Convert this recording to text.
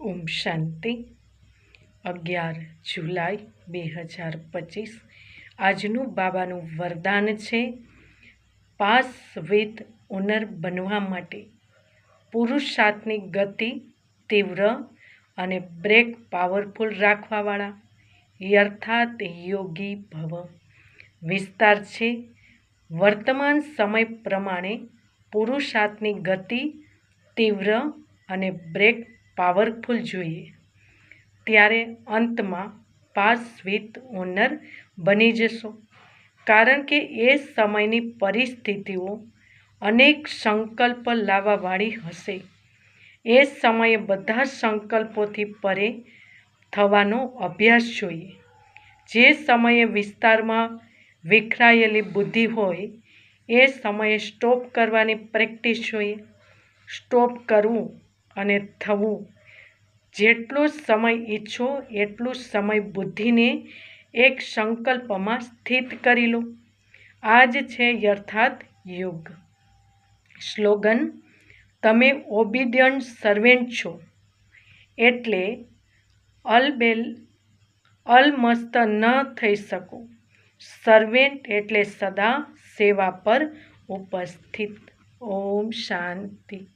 ઓમ શાંતિ. અગિયાર જુલાઈ બે હજાર પચીસ. આજનું બાબાનું વરદાન છે પાસ વિથ ઓનર બનવા માટે. પુરુષાર્થની ગતિ તીવ્ર અને બ્રેક પાવરફુલ રાખવાવાળા. યથાર્થ યોગી ભવ. વિસ્તાર છે. વર્તમાન સમય પ્રમાણે પુરુષાર્થની ગતિ તીવ્ર અને બ્રેક પાવરફુલ જોઈએ, ત્યારે અંતમાં પાસ વિથ ઓનર બની જશો. કારણ કે એ સમયની પરિસ્થિતિઓ અનેક સંકલ્પ લાવવાવાળી હશે. એ સમયે બધા સંકલ્પોથી પરે થવાનો અભ્યાસ જોઈએ. જે સમયે વિસ્તારમાં વિખરાયેલી બુદ્ધિ હોય, એ સમયે સ્ટોપ કરવાની પ્રેક્ટિસ જોઈએ. સ્ટોપ કરવું અને થવું. જેટલો સમય ઈચ્છો, એટલું સમય બુદ્ધિને એક સંકલ્પમાં સ્થિત કરી લો. આ જ છે યર્થાર્થ યુગ. સ્લોગન, તમે ઓબિડિયન્ટ સર્વેન્ટ છો. એટલે અલબેલ, અલમસ્ત ન થઈ શકો. સર્વેન્ટ એટલે સદા સેવા પર ઉપસ્થિત. ઓમ શાંતિ.